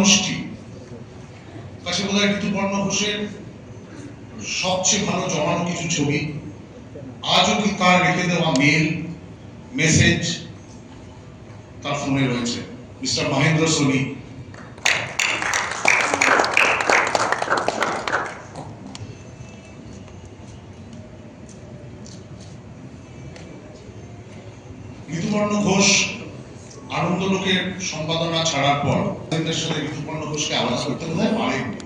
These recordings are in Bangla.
মানুষটি। কাছে বোধ হয় ঋতুপর্ণ ঘোষের সবচেয়ে ভালো জমানো কিছু ছবি। আজও কি তার রেখে দেওয়া মেল মেসেজ তার ফোনে রয়েছে। মিস্টার মহেন্দ্র সোনি ঋতুপর্ণ ঘোষ আনন্দলোকের সম্পাদনা ছাড়ার পর তাদের সাথে ঋতুপর্ণ ঘোষকে আলাদা করতে বোধ হয় পারেননি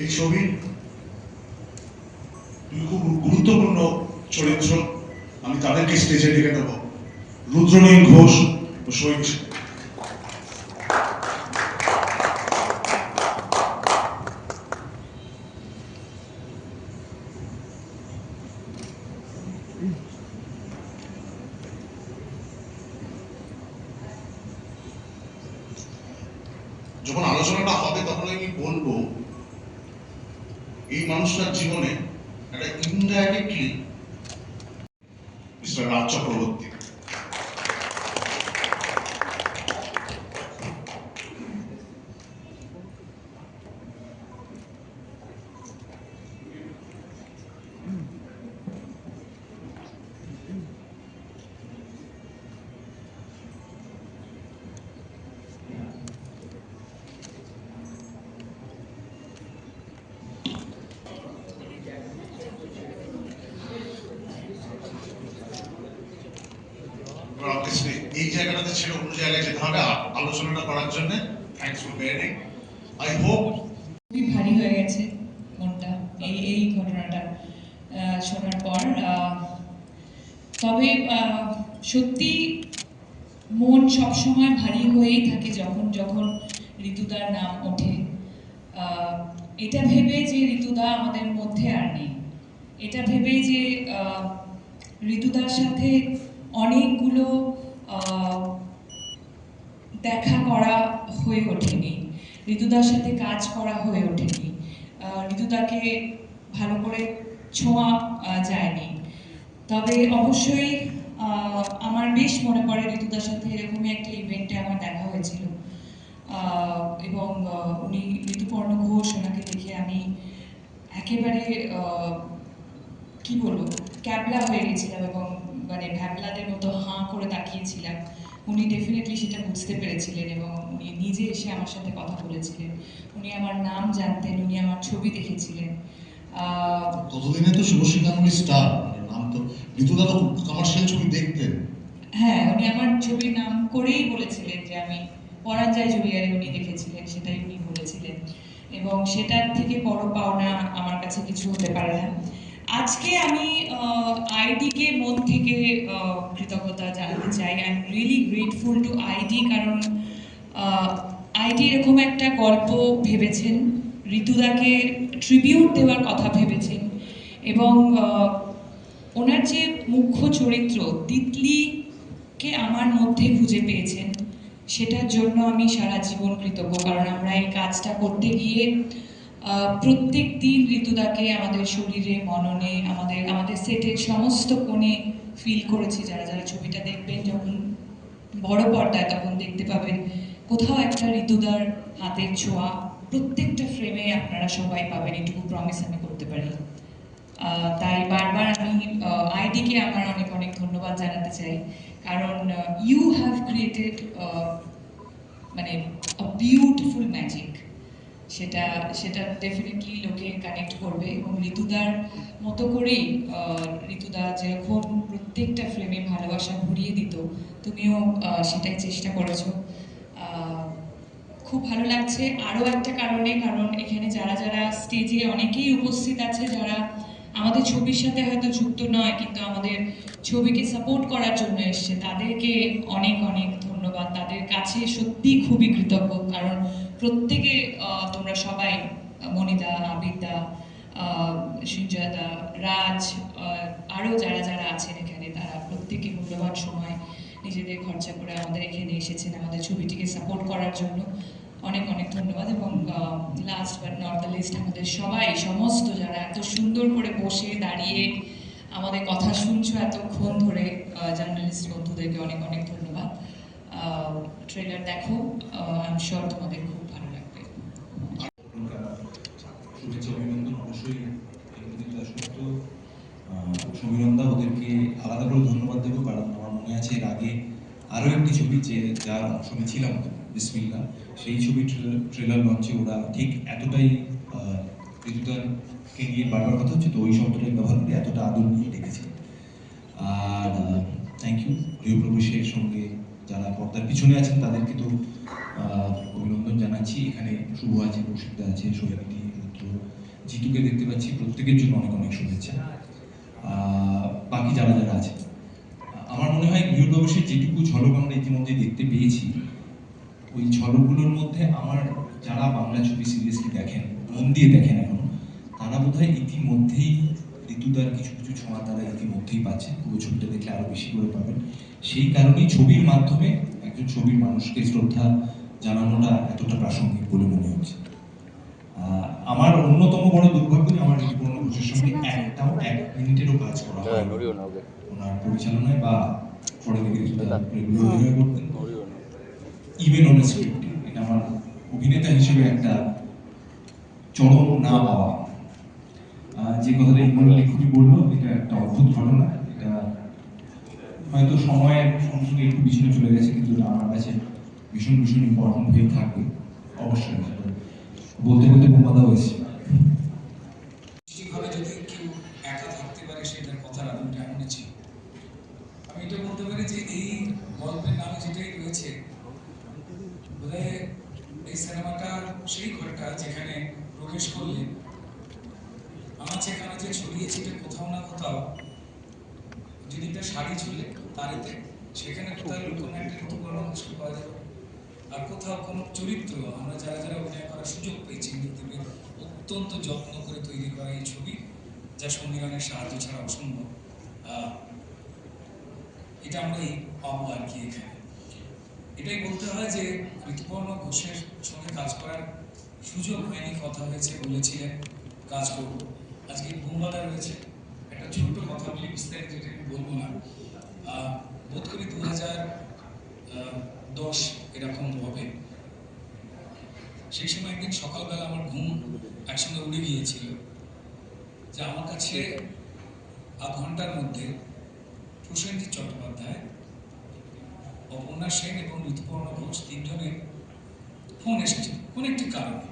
এই ছবি দুই খুব গুরুত্বপূর্ণ চরিত্র আমি তাদেরকে স্টেজে ডেকে নেব। রুদ্রনীল ঘোষ ও শহীদ যখন আলোচনাটা হবে তখন আমি বলব এই মানুষটার জীবনে একটা indirectly Mister Raj Chakraborty obviously এই জায়গাটাতে ছেড়ে অন্য জায়গায় যেতে হবে আলোচনাটা করার জন্য thanks for bearing I hope খুবই ভারী হয়ে গেছে মনটা। এই এই ঘটনাটা শোনার পর তবে সত্যি মন সবসময় ভারী হয়েই থাকে যখন যখন ঋতুদার নাম ওঠে। এটা ভেবে যে ঋতুদা আমাদের মধ্যে আর নেই। এটা ভেবে যে ঋতুদার সাথে অনেকগুলো আহ, দেখা করা হয়ে ওঠেনি। ঋতুদার সাথে কাজ করা হয়ে ওঠেনি। ঋতুদাকে ভালো করে ছোঁয়া যায়নি। তবে অবশ্যই আমার বেশ মনে পড়ে ঋতুদার সাথে এরকমই একটা ইভেন্টে আমার দেখা হয়েছিল। এবং উনি ঋতুপর্ণ ঘোষ ওনাকে দেখে আমি একেবারে কি বলব, ক্যাবলা হয়ে গেছিলাম এবং মানে ভ্যাবলাদের মতো হাঁ করে তাকিয়েছিলাম। উনি ডেফিনেটলি সেটা বুঝতে পেরেছিলেন এবং উনি নিজে এসে আমার সাথে কথা বলেছিলেন। উনি আমার নাম জানতেন উনি আমার ছবি দেখেছিলেন। ততদিনে তো শুভশ্রী স্টার নাম তো ঋতুদা তো কমার্শিয়াল ছবি দেখতেন। হ্যাঁ উনি আমার ছবির নাম করেই বলেছিলেন যে আমি পরাজয় জুলিয়ারে উনি দেখেছিলেন সেটাই উনি বলেছিলেন। এবং সেটার থেকে বড় পাওনা আমার কাছে কিছু হতে পারে না। আজকে আমি আইডিকে মন থেকে কৃতজ্ঞতা জানাতে চাই। I am really grateful to ID কারণ আইডি এরকম একটা গল্প ভেবেছেন। ঋতুদাকে ট্রিবিউট দেওয়ার কথা ভেবেছেন। এবং ওনার যে মুখ্য চরিত্র, তিতলিকে আমার মধ্যে খুঁজে পেয়েছেন, সেটার জন্য আমি সারা জীবন কৃতজ্ঞ। কারণ আমরা এই কাজটা করতে গিয়ে প্রত্যেক দিন ঋতুদাকে আমাদের শরীরে, মননে, আমাদের আমাদের সেটের সমস্ত কোণে ফিল করেছি যারা যারা ছবিটা দেখবেন, যখন বড় পর্দায় তখন দেখতে পাবেন কোথাও একটা ঋতুদার হাতের ছোঁয়া প্রত্যেকটা ফ্রেমে আপনারা সবাই পাবেন, এটুকু প্রমিস আমি করতে পারি। তাই বারবার আমি আইডিকে আমার অনেক অনেক ধন্যবাদ জানাতে চাই। কারণ ইউ হ্যাভ ক্রিয়েটেড মানে বিউটিফুল ম্যাজিক সেটা সেটা ডেফিনেটলি লোকে কানেক্ট করবে এবং ঋতুদার মতো করেই ঋতুদা যেরকম প্রত্যেকটা ফ্রেমে ভালোবাসা ভরিয়ে দিত, তুমিও সেটাই চেষ্টা করেছ। খুব ভালো লাগছে। আরও একটা কারণে, কারণ এখানে যারা যারা স্টেজে অনেকেই উপস্থিত আছে, যারা আমাদের ছবির সাথে হয়তো যুক্ত নয়, কিন্তু আমাদের ছবিকে সাপোর্ট করার জন্য এসছে, তাদেরকে অনেক অনেক ধন্যবাদ। তাদের কাছে সত্যি খুবই কৃতজ্ঞ, কারণ প্রত্যেকে আহ, তোমরা সবাই মনিদা আবিদা সঞ্জয়দা রাজ আরও যারা যারা আছেন এখানে তারা প্রত্যেকে মূল্যবান সময় নিজেদের খরচা করে আমাদের এখানে এসেছেন আমাদের ছবিটিকে সাপোর্ট করার জন্য। অনেক অনেক ধন্যবাদ এবং last but not the least আমাদের সবাই সমস্ত যারা এত সুন্দর করে বসে দাঁড়িয়ে আমাদের কথা শুনছো এতক্ষণ ধরে জার্নালিস্ট বন্ধুদেরকে অনেক অনেক ধন্যবাদ। ট্রেলার দেখো আই এম শিওর তোমাদের খুব শুভেচ্ছা অভিনন্দন অবশ্যই দাশগুপ্ত সমীরন্দা ওদেরকে আলাদা করে ধন্যবাদ দেবো, কারণ আমার মনে আছে এর আগে আরও একটি ছবি যে যার অংশ আমি ছিলাম বিসমিল্লা সেই ছবি ট্রেলার লঞ্চে ওরা ঠিক এতটাই ঋতুদানকে নিয়ে বারবার কথা হচ্ছে, তো ওই শব্দটাই ব্যবহার করে এতটা আদর নিয়ে ডেকেছে। আর থ্যাংক ইউ প্রিয় প্রবেশের সঙ্গে যারা পর্দার পিছনে আছেন, তাদেরকে তো অভিনন্দন জানাচ্ছি, এখানে শুভ আছে কৌশিকদা আছে সৈয়ামিনী রুদ্র জিতুকে দেখতে পাচ্ছি। প্রত্যেকের জন্য অনেক অনেক শুভেচ্ছা। বাকি যারা যারা আছে, আমার মনে হয় গৃহ প্রবেশের যেটুকু ঝলক আমরা ইতিমধ্যে দেখতে পেয়েছি, ওই ঝলকগুলোর মধ্যে আমার যারা বাংলা ছবি সিরিয়াসলি দেখেন, মন দিয়ে দেখেন এখনও, তারা বোধহয় ইতিমধ্যেই ঋতুদার কিছু কিছু ছোঁয়া তারা ইতিমধ্যেই পাচ্ছেন পুরো ছবিটা দেখলে আরও বেশি করে পাবেন। সেই কারণেই ছবির মাধ্যমে একজন ছবির মানুষকে শ্রদ্ধা জানানোটা এতটা প্রাসঙ্গিক বলে মনে হচ্ছে। আমার অন্যতম বড় দুর্ভাগ্য যে আমার ঋতুপর্ণ ঘোষের সঙ্গে একটাও এক মিনিটেরও কাজ করা হয় নড়িও না ওকে ওনার পরিচালনায় বা অভিনয় করতেন। Even on script. এটা আমার অভিনেতা হিসেবে একটা চরম না পাওয়া। যে কথাটা ইমন লেখনি বলল এটা একটা অদ্ভুত ঘটনা। এটা হয়তো সময়ের সঙ্গে সঙ্গে একটু পিছনে চলে গেছে কিন্তু আমার কাছে ভীষণ ভীষণ ইম্পর্টেন্ট হয়ে থাকবে। অবশ্যই বলতে বলতে ঘুমাতে হয়েছে। পারে সেটার ছিল আমি এটা বলতে পারি যে এই গল্পের নামে যেটাই রয়েছে, বোধহয় এই সিনেমাটা সেই ঘরটা যেখানে প্রবেশ করলে আমার যেখানে যে ছড়িয়ে কোথাও না কোথাও যদি একটা শাড়ি তারিতে সেখানে কোথাও কোনো একটা ঋতুপর্ণ মুশকিল পাওয়া যাবে আর কোথাও কোনো চরিত্র আমরা যারা যারা অভিনয় করার সুযোগ পেয়েছি ইন্দ্রদেবের অত্যন্ত যত্ন করে তৈরি করা এই ছবি, যা সংবিধানের সাহায্য ছাড়া অসম্ভব। এটা আমরা এই পাবো আর কি এখানে। এটাই বলতে হয় যে ঋতুপর্ণ ঘোষের সঙ্গে কাজ করার সুযোগ হয়নি, কথা হয়েছে, বলেছিলেন, কাজ করব। আজকে বুমবাদা রয়েছে। একটা ছোট্ট কথা বলি, বিস্তারিত বলব না। বোধ করি দু হাজার দশ এরকম হবে সেই সময় একদিন সকালবেলা আমার ঘুম একসঙ্গে উড়ে গিয়েছিল, যে আমার কাছে আধ ঘণ্টার মধ্যে প্রসেনজিৎ চট্টোপাধ্যায়, অপর্ণা সেন এবং ঋতুপর্ণ ঘোষ তিনজনের ফোন এসেছে কোন একটি কারণে।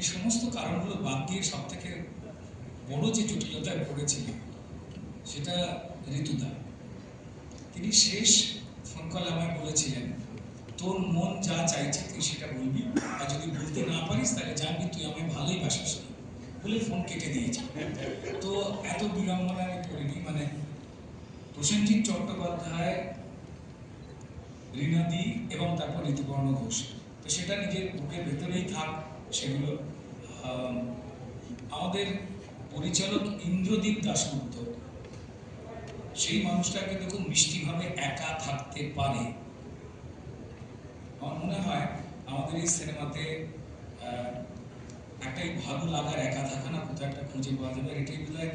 এই সমস্ত কারণগুলো বাদ দিয়ে সব থেকে বড় যে জটিলতায় পড়েছিল, সেটা ঋতুদা। তিনি শেষ ফোন কলে আমায় বলেছিলেন তোর মন যা চাইছে তুই সেটা বলবি। আর যদি বলতে না পারিস তাহলে জানবি তুই আমায় ভালোই বাসিস। বলে ফোন কেটে দিয়েছে। তো এত বিড়ম্বনা আমি করিনি মানে প্রসেনজিৎ চট্টোপাধ্যায় রীনাদি এবং তারপর ঋতুপর্ণ ঘোষ। তো সেটা নিজের বুকের ভেতরেই থাক সেগুলো। আম, আমাদের পরিচালক ইন্দ্রদীপ দাশগুপ্ত সেই মানুষটা কিন্তু খুব মিষ্টিভাবে একা থাকতে পারে। আমার মনে হয় আমাদের এই সিনেমাতে আহ, একটাই ভালো লাগার একা থাকা না কোথাও একটা খুঁজে পাওয়া যাবে আর এটাই বোধ হয়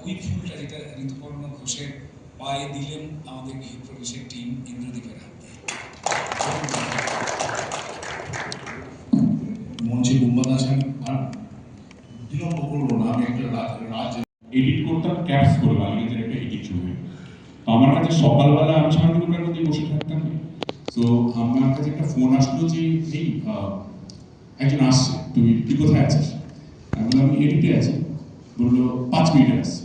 ওই ফুলটা যেটা ঋতুপর্ণ ঘোষের পায়ে দিলেন আমাদের গৃহ প্রবেশের টিম ইন্দ্রদীপের হাত মঞ্চে বুম্বাদা আছেন। আর বিলম্ব করব না আমি একটা রাজ রাজ এডিট করতাম ক্যাপস করে বাঙালিদের একটা এডিট তো আমার কাছে সকালবেলা আমি মধ্যে বসে থাকতাম। তো আমার কাছে একটা ফোন আসলো যে, এই একজন আসছে, তুমি, তুই কোথায় আছিস? আমি বললাম, আমি এডিটে আছি। বলল, পাঁচ মিনিটে আসছে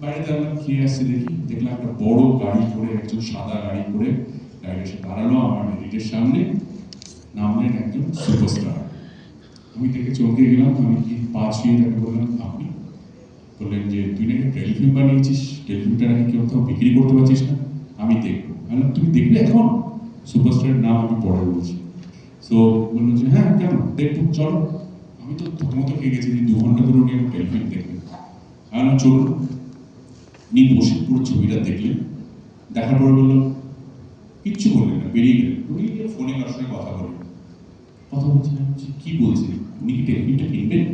বাড়িতে আমরা কে আসছে দেখি, দেখলাম একটা বড় গাড়ি করে একজন সাদা গাড়ি করে গাড়ি এসে দাঁড়াল আমার এডিটের সামনে। নামলেন একজন সুপারস্টার। আমি দেখে চমকে গেলাম, আমি কি পা ছুঁয়ে তাকে বললাম, আপনি? বললেন যে, তুই নাকি টেলিফিল্ম বানিয়েছিস? টেলিফিল্মটা নাকি কেউ কোথাও বিক্রি করতে পারছিস না? আমি দেখব। আমি তুমি দেখবে এখন? সুপারস্টারের নাম আমি পরে বলছি। তো বলল যে হ্যাঁ কেন দেখব চলো। আমি তো প্রথমত খেয়ে গেছি দু ঘণ্টা ধরে উনি এখন টেলিফিল্ম দেখবেন আমি চলুন। উনি বসে পুরো ছবিটা দেখলেন। দেখার পরে বলল, কিচ্ছু বললেন না, বেরিয়ে গেলেন। গিয়ে ফোনে কারোর সঙ্গে কথা বললেন কথা বলছিলাম যে কি বলছেন? উনি কি টেলিফিল্মটা কিনবেন?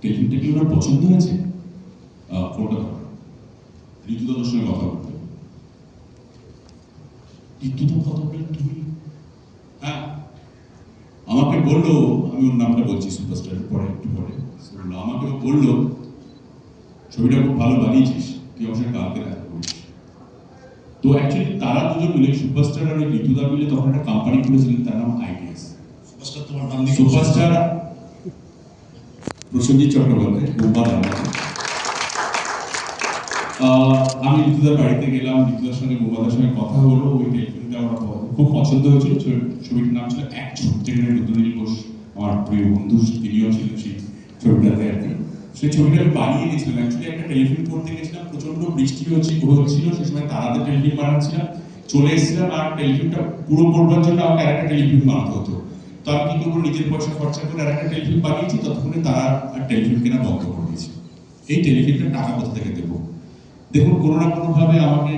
টেলিফিল্মটা কি ওনার পছন্দ হয়েছে? ফোনটা ঋতুদাদের সঙ্গে কথা বলতে বললেন তুমি হ্যাঁ? আমাকে বলল আমি ওর নামটা বলছি সুপারস্টারের পরে একটু পরে। So, বলল, আমাকে ও বলল ছবিটা খুব ভালো বানিয়েছিস তুই সঙ্গে কালকে দেখা করিস। তো অ্যাকচুয়ালি তারা দুজন মিলে সুপারস্টার আর ওই ঋতুদা মিলে তখন একটা কোম্পানি খুলেছিলেন তার নাম আইডিয়াস সুপারস্টার তোমার নাম সুপারস্টার প্রসেনজিৎ চট্টোপাধ্যায় বোম্বা দাঁড়াচ্ছে আমি ঋতুদার বাড়িতে গেলাম ঋতুদার সঙ্গে বোম্বাদার সঙ্গে কথা হলো, ওই টেলিফিল্মটা আমার খুব পছন্দ হয়েছিল। ছবি- ছবিটার নাম ছিল এক যেখানে রুদ্রনীল ঘোষ, আমার প্রিয় বন্ধু তিনিও ছিলেন সেই ছবিটাতে আর কি। সেই ছবিটা আমি বানিয়ে দিয়েছিলাম অ্যাকচুয়ালি একটা টেলিফিল্ম করতে গেছিলাম প্রচণ্ড বৃষ্টি হচ্ছে হচ্ছিল সেই সময় তারাতে টেলিফিল্ম বানাচ্ছিলাম। চলে এসেছিলাম আর টেলিফিল্মটা পুরো করবার জন্য আমাকে আর একটা টেলিফিল্ম বানাতে হতো। তো আমি কি করব, নিজের পয়সা খরচা করে আর একটা টেলিফিল্ম বানিয়েছি, ততক্ষণে তারা আর টেলিফিল্ম কেনা বন্ধ করে দিয়েছে। এই টেলিফিল্মটা টাকা কোথা থেকে দেবো? দেখুন কোনো না কোনোভাবে আমাকে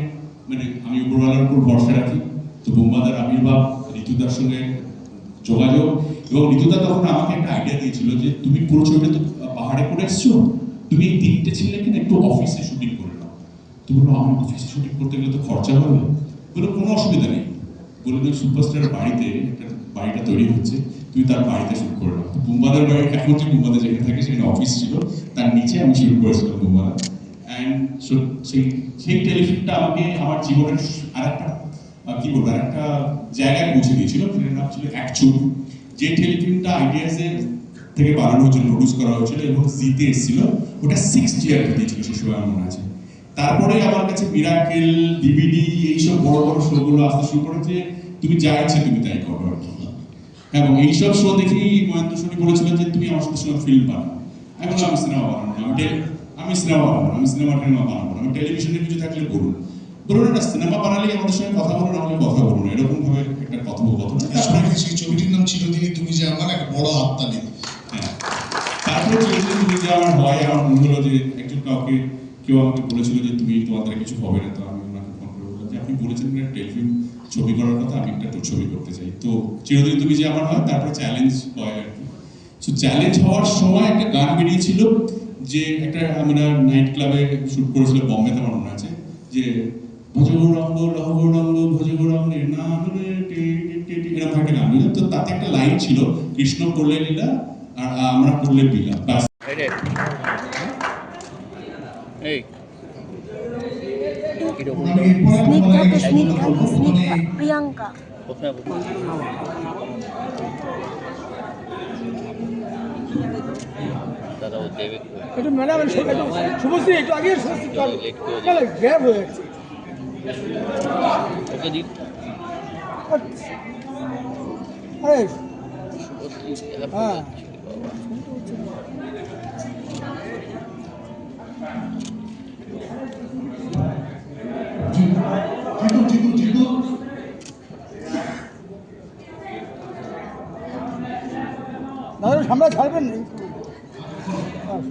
মানে আমি উপরওয়ালার উপর ভরসা রাখি। তো বোম্বাদার আবির্ভাব ঋতুদার সঙ্গে যোগাযোগ। এবং ঋতুদা তখন আমাকে একটা আইডিয়া দিয়েছিল যে, তুমি পুরো ছবিটা তো, পাহাড়ে করে এসছো? তুমি এই তিনটে ছেলে কিনা একটু অফিসে শুটিং করে নাও? তো বলল, আমার অফিসে শুটিং করতে গেলে তো খরচা হবে। বলল, কোনো অসুবিধা নেই। বলল তুমি সুপারস্টার বাড়িতে, একটা বাড়িটা তৈরি হচ্ছে তুমি তার বাড়িতে শুট করে নাও। বুম্বাদের বাড়ি এখন যে বুম্বাদা যেখানে থাকে, সেখানে অফিস ছিল। তার নিচে আমি শুরু করেছিলাম বুম্বাদা সেই সেই টেলিফিল্মটা আমাকে আমার জীবনের আর একটা কি বলব একটা জায়গায় পৌঁছে দিয়েছিল। সেটার নাম ছিল অ্যাকচুয়াল যে টেলিফিল্মটা থেকে বানানো হয়েছিল প্রডিউস করা হয়েছিল এবং জিতে এসেছিল ওটা সিক্স জিয়ার দিয়েছিল সে সময় আমার মনে আছে। তারপরে আমার কাছে মিরাকেল ডিভিডি এইসব বড় বড় শোগুলো আসতে শুরু করেছে। তুমি যা ইচ্ছে তুমি তাই করো আর কি। হ্যাঁ, এবং এইসব শো দেখেই মহেন্দ্র সোনি বলেছিলেন যে তুমি আমার সাথে ফিল্ম বানাও। আমি বললাম সিনেমা বানাবো না। আমি টেলি- আমি সিনেমা বানাবো আমি সিনেমা টিনেমা বানাবো আমি টেলিভিশনে কিছু থাকলে করুন। বলুন না সিনেমা বানালে আমাদের সঙ্গে কথা বলুন আমাকে কথা বলুন এরকম ভাবে একটা কথোপকথন সেই ছবিটির নাম চিরদিনই তুমি যে আমার একটা বড় হাততালি হ্যাঁ। তারপরে চলছে তুমি যে আমার হয় আমার মনে হলো যে একজন কাউকে কেউ আমাকে বলেছিল যে তুমি তোমার কিছু হবে না তো আমি ওনাকে ফোন করে বললাম যে আপনি বলেছেন একটা টেলিফিল্ম ছবি করার কথা আমি একটা ছবি করতে চাই। তো চিরদিন তুমি যে আমার হয় তারপরে চ্যালেঞ্জ হয় আর কি। সো চ্যালেঞ্জ হওয়ার সময় একটা গান বেরিয়েছিল যে একটা আমরা নাইট ক্লাবে শুট করেছিল বম্বেতে আমার মনে আছে যে ভজগৌরঙ্গ লহগৌরঙ্গ ভজগৌরঙ্গ নাম রে টি টি টি টি এরকম একটা গান। বুঝলেন তো তাতে একটা লাইন ছিল কৃষ্ণ করলে লীলা আর আমরা করলে ব্যাস। এই। রে একটু ম্যাডাম আগে শুভশ্রী গ্যাপ হয়ে যাচ্ছে দাদা সামনে ছাড়বেন। না হ্যাঁ, এইগুলো সামনে চলে যাবে। Presenting Chatterjee is on stage.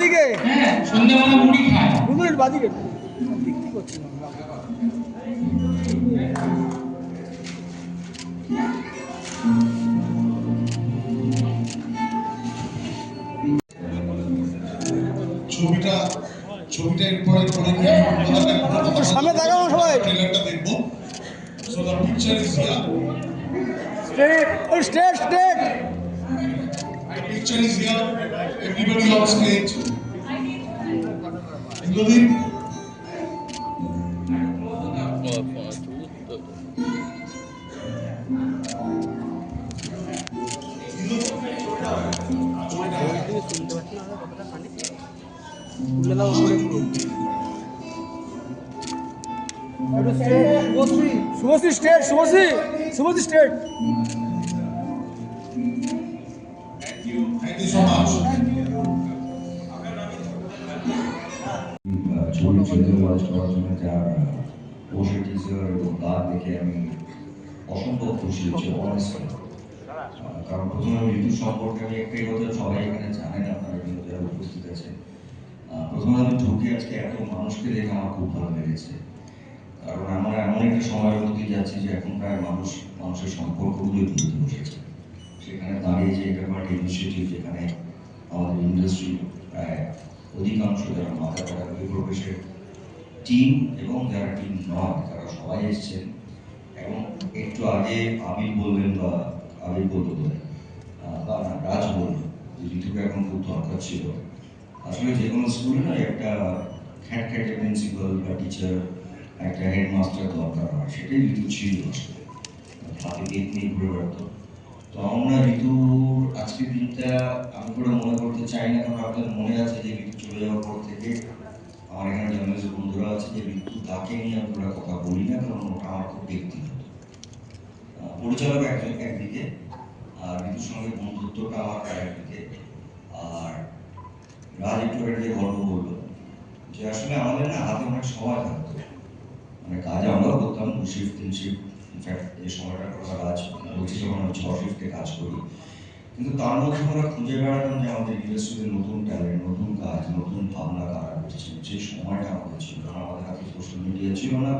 বাদিকে? হ্যাঁ সন্ধ্যাবেলা মুড়ি খায়। রুতুল একটু বাদিকে? বিক্রি করছি ছবিটা ছবিটা এরপরে পরে কথা সামনে তাকাও সবাই। ট্রেলারটা দেখব। So the picture is here straight ওই straight straight The picture is here. Everybody on stage. Indradeep, একটু straight Subhashree Subhashree straight Subhashree Subhashree straight বসে টিজার এবং গান দেখে আমি অসম্ভব খুশি হচ্ছে অনেস্টলি কারণ প্রথমে ঋতু সম্পর্কে আমি একটাই কথা সবাই এখানে জানেন, আপনারা কিন্তু যারা উপস্থিত আছেন। প্রথমে আমি ঢুকে আজকে এত মানুষকে দেখে আমার খুব ভালো লেগেছে। কারণ আমরা এমন একটা সময়ের মধ্যে যাচ্ছি যে এখন প্রায় মানুষ, মানুষের সম্পর্কগুলোই ভুলতে বসেছে। সেখানে দাঁড়িয়ে যে একটা ইনিশিয়েটিভ যেখানে আমাদের ইন্ডাস্ট্রি প্রায় অধিকাংশ যারা মাথা করা প্রবেশের টিম এবং যারা টিম নয় তারা সবাই এসছেন। এবং একটু আগে আবির বললেন বা বোধ হয়, আহ, বা রাজ বলল যে ঋতুকে এখন খুব দরকার ছিল। আসলে যে কোনো স্কুলে না একটা খ্যাট খ্যাটে প্রিন্সিপাল বা টিচার একটা হেডমাস্টার দরকার হয় সেটাই ঋতু ছিল আসলে। হাতে বেগ নিয়ে ঘুরে বেড়াতো। তো আমরা ঋতুর আজকের দিনটা আমি করে মনে করতে চাই না কারণ আপনাদের মনে আছে যে ঋতু চলে যাওয়ার পর থেকে আমার এখানে জার্নালিস্ট বন্ধুরা আছে যে ঋতু তাকে নিয়ে আমরা কথা বলি না, কারণ ওটা আমার খুব ব্যক্তিগত। পরিচালক একজন একদিকে, আর ঋতুর সঙ্গে বন্ধুত্বটা আমার একদিকে। আর রাজ একটু যে গল্প বলল, যে আসলে আমাদের না হাতে অনেক সময় থাকতো। মানে কাজ আমরাও করতাম দু শিফট তিন শিফট ইনফ্যাক্ট এই সময়টা কথা কাজ বলছি যখন আমি ছ শিফটে কাজ করি কিন্তু তার মধ্যে আমরা খুঁজে বেড়াতাম যে আমাদের ইন্ডাস্ট্রিতে নতুন ট্যালেন্ট নতুন কাজ, নতুন ভাবনা কারা করছে যে সময়টা আমাদের ছিল কারণ আমাদের হাতে সোশ্যাল মিডিয়া ছিল না।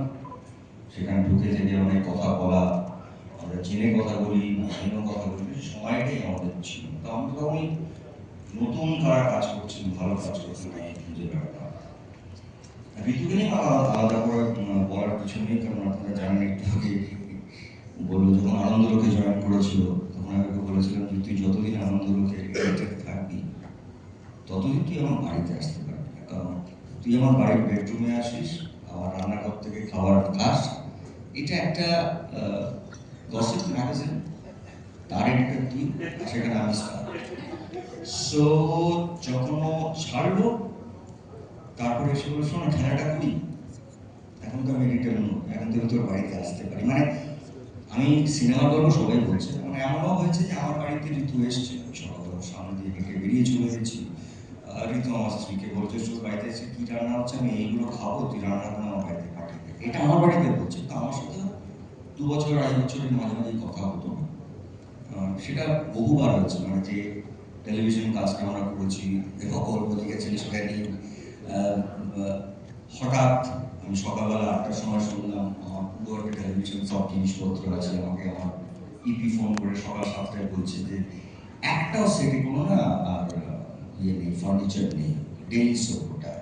সেখানে ঢুকে থেকে অনেক কথা বলা, আমরা জেনে কথা বলি জেনেও কথা বলি সময়টাই আমাদের ছিল তো আমরা তখনই নতুন কারা কাজ করছেন, ভালো কাজ করছেন খুঁজে বেড়াতাম ঋতুকে নিয়ে আলাদা করে বলার কিছু নেই, কারণ আপনারা জানেন একটু আগে বলল যখন আনন্দলোকে জয়েন করেছিল ওকে বলেছিলাম যে, তুই যতদিন আনন্দলোকে থাকবি, ততদিন তুই আমার বাড়িতে আসতে পারবি না। কারণ তুই আমার বাড়ির বেডরুমে আসিস, আমার রান্নাঘর থেকে খাবার খাস। এটা একটা গসিপ ম্যাগাজিন তার একটা তুই সেখানে আমি সো যখন ছাড়লো, তারপরে এসে বলে শোনো খেলাটা করি এখন তো আমি রিটার্ন এখন তো আমি তোর বাড়িতে আসতে পারি। মানে আমি সিনেমা গল্প সবাই বলছে। মানে এমনও হয়েছে যে আমার বাড়িতে ঋতু এসছে। সকালবেলা সামনে দিয়ে হেঁটে বেরিয়ে চলে গেছি। ঋতু আমার স্ত্রীকে বলছে, তোর বাড়িতে এসে কি রান্না হচ্ছে? আমি এইগুলো খাব, তুই রান্না করে আমার বাড়িতে পাঠিয়ে এটা আমার বাড়িতে বলছে তো আমার সাথে দু বছর, আড়াই বছরের মাঝে মাঝে কথা হতো। সেটা বহুবার হয়েছে। মানে যে টেলিভিশন কাজটা আমরা করেছি লেখক গল্প লিখেছেন সেটা নিয়ে হঠাৎ সকালবেলা আটটার সময় শুনলাম আমার পুরো টেলিভিশন সব জিনিসপত্র আছে আমাকে আমার ইপি ফোন করে সকাল সাতটায় বলছে যে একটাও সেটে কোনো না আর ইয়ে নেই ফার্নিচার নেই ডেইলি সোপটা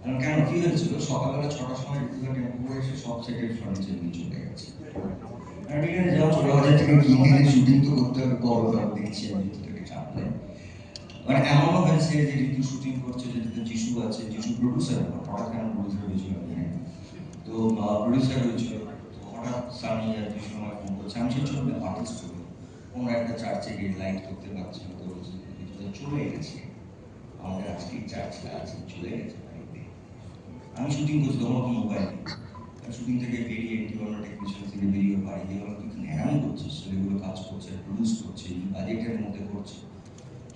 কারণ কেন কি হয়েছিল সকালবেলা ছটার সময় ঋতুকা টেম্পো করে এসে সব সেটের ফার্নিচার নিয়ে চলে গেছে শুটিং তো করতে হবে দেখছি আমি ঋতুটাকে মানে এমনও হয়েছে যে ঋতু শুটিং করছে প্রডিউসার হঠাৎ কেন প্রডিউসার হয়েছিল আমি। তো প্রডিউসার হয়েছিল। তো হঠাৎ আর যিশু আমায় ফোন করছে। আমি সেই ছবি আর্টিস্ট হলো কোনো একটা চার্চে গিয়ে লাইট করতে পারছি না তো চলে গেছে। আমাদের আজকে চার্চটা আছে, চলে গেছে আমি শুটিং করছি তখন কোনো মোবাইল শুটিং থেকে বেরিয়ে একটি অন্য টেকনিশিয়ান থেকে বেরিয়ে বাড়ি গিয়ে বললাম, তুই ন্যায়ামি করছিস? ছেলেগুলো কাজ করছে প্রডিউস করছে বাজেটের মধ্যে করছে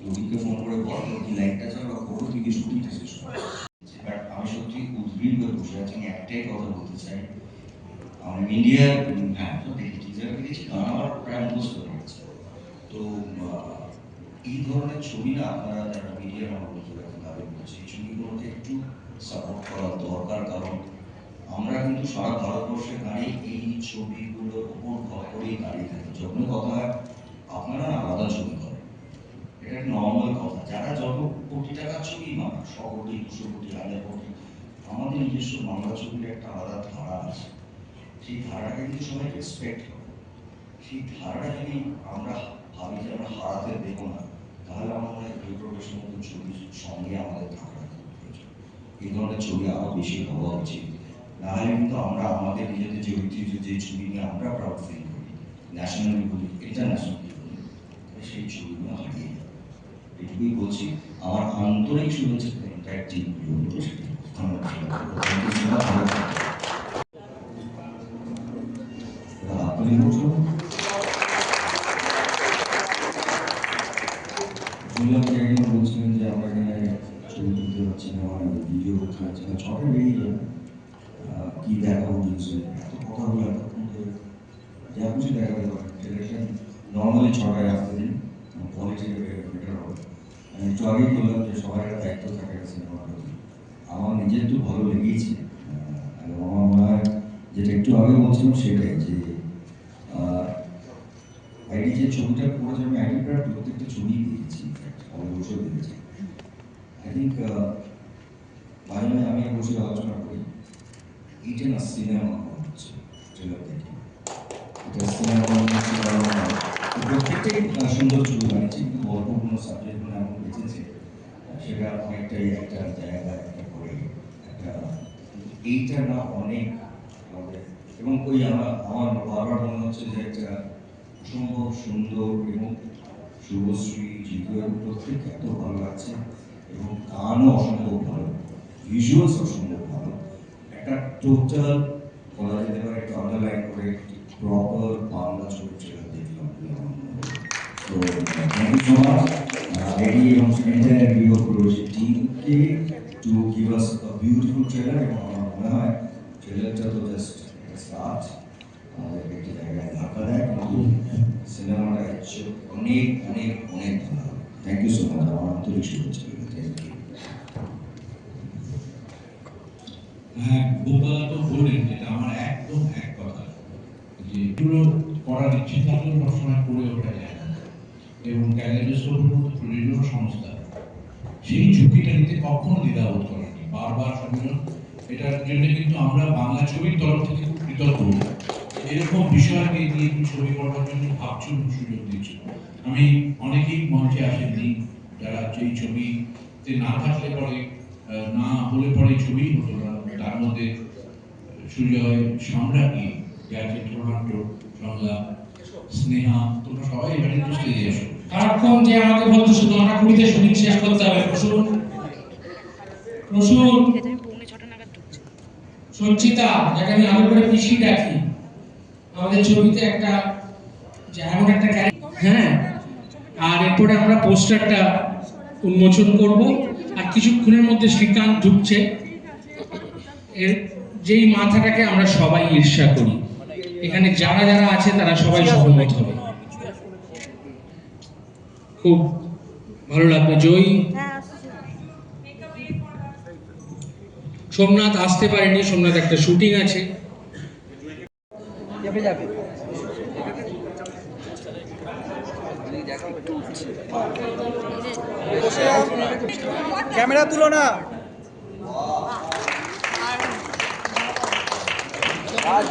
রবিকে ফোন করে বল তোর কি লাইটটা চালাবো করো কি শুটিংটা শেষ কর বাট আমি সত্যি উদ্গ্রীব হয়ে বসে আছি আমি একটাই কথা বলতে চাই আমি ইন্ডিয়ার হ্যাঁ তো দেখি টিজার দেখেছি গান আমার প্রায় মুখস্থ হয়ে গেছে তো এই ধরনের ছবি না আপনারা যারা মিডিয়ার আমার বন্ধুরা তাদের বলছে এই ছবিগুলোকে একটু সাপোর্ট করা দরকার কারণ আমরা কিন্তু সারা ভারতবর্ষে দাঁড়িয়ে এই ছবিগুলোর উপর ভর করেই দাঁড়িয়ে থাকি। যখন কথা হয়, আপনারা আলাদা ছবি। নর্মাল কথা। যারা যত কোটি টাকার ছবি বানায় শ কোটি দুশো কোটি, হাজার কোটি, আমাদের নিজস্ব বাংলা ছবির একটা আলাদা ধারা আছে। সেই ধারাটাকে কিন্তু সবাই রেসপেক্ট করে। সেই ধারাটা যদি আমরা ভাবি যে আমরা হারাতে দেবো না। তাহলে আমার মনে হয় প্রবেশের মতো ছবির সঙ্গে আমাদের থাকা এই ধরনের ছবি আরও বেশি হওয়া উচিত। নাহলে কিন্তু আমরা আমাদের নিজেদের যে ঐতিহ্য, যে ছবি নিয়ে আমরা প্রাউড ফিল করি। ন্যাশনালি বলি ইন্টারন্যাশনালি বলি সেই ছবিগুলো হারিয়ে এটুকুই বলছি, আমার আন্তরিক শুভেচ্ছা এন্টায়ার টিম যে বলছিলেন যে আমরা এখানে ছবি না ভিডিও করতে পারছি না। ছটা বেরিয়ে যাবে কি জিনিসে এত কথা বলে যা দেখাতে পারে টেলিভিশন নর্মালি ছটায় আসতে দিন কোয়ালিটিটা বেটার হবে আমি একটু আগেই বললাম যে সবার একটা দায়িত্ব থাকে প্রতি। আমার নিজের তো ভালো লেগেছে এবং আমার মনে হয় যেটা একটু আগে বলছিলাম সেটাই যে আইডি যে ছবিটা করেছে, আমি আইডি প্রায় প্রত্যেকটা ছবি দিয়েছি অবশ্যই দিয়েছি। আই থিঙ্ক মাঝে মাঝে আমি বসে আলোচনা করি এইটা না সিনেমা হচ্ছে ট্রেলার দেখে। এটা সিনেমা প্রত্যেকটাই সুন্দর ছবি। সাবজেক্টগুলো এমন বেঁচেছে সেটা অনেকটাই একটা জায়গা একটা করে একটা এইটা না অনেক এবং ওই আমার আমার বারবার মনে হচ্ছে যে একটা অসম্ভব সুন্দর এবং শুভশ্রী জিতু এবং এত ভালো লাগছে এবং গানও অসম্ভব ভালো ভিজুয়ালস অসম্ভব ভালো একটা টোটাল বলা যেতে পারে একটা আন্ডারলাইন করে প্রপার বাংলা ছবি দেখলাম তো thank you so much ready এবং এন্টায়ার বিভাগ রয়েছে টিমকে to give us a beautiful trailer এবং আমার মনে হয় ট্রেলারটা তো জাস্ট স্টার্ট আমাদের একটি জায়গায় ধাক্কা দেয় কিন্তু সিনেমাটা হচ্ছে অনেক অনেক অনেক ভালো থ্যাংক ইউ সো মাচ আমার আন্তরিক শুভেচ্ছা থ্যাংক ইউ হ্যাঁ তো বললেন আমার একদম এক কথা। যে এগুলো করার ইচ্ছে থাকলেও সবসময় করে ওঠা যায় এবং ক্যালিডোস্কোপের মতো প্রযোজনা সংস্থা। সেই ঝুঁকিটা নিতে কখনো দ্বিধাবোধ করেনি বারবার সম্মেলন এটার জন্য কিন্তু আমরা বাংলা ছবির তরফ থেকে খুব কৃতজ্ঞ। এরকম বিষয়কে নিয়ে ছবি করবার জন্য ভাবছিল সুযোগ দিচ্ছ আমি অনেকেই মঞ্চে আসেননি, যারা এই ছবিতে না থাকলে পরে না হলে পরে ছবি হতো না। তার মধ্যে সুজয় সম্রাজ্ঞী যার চিত্রনাট্য সংলাপ স্নেহা তোমরা সবাই এবারে একটু স্টেজে এসো। সারাক্ষণ যে আমাকে বলতো শুধু নটা কুড়িতে শুটিং শেষ করতে হবে। প্রসূন প্রসূন। সঞ্চিতা যাকে আমি আলো করে পিসি ডাকি আমাদের ছবিতে একটা এমন একটা হ্যাঁ আর এরপরে আমরা পোস্টারটা উন্মোচন করব। আর কিছুক্ষণের মধ্যে শ্রীকান্ত ঢুকছে। এর যেই মাথাটাকে আমরা সবাই ঈর্ষা করি। এখানে যারা যারা আছে, তারা সবাই সহমত হবে। খুব ভালো লাগবে জয়ী। সোমনাথ আসতে পারেনি। সোমনাথ একটা শুটিং আছে। ক্যামেরা তুলো না। আর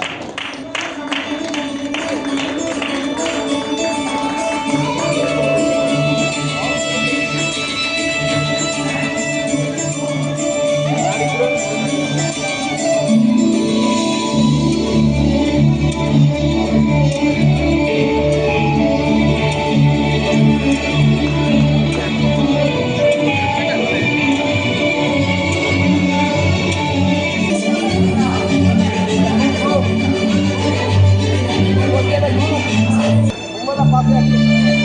Thank you.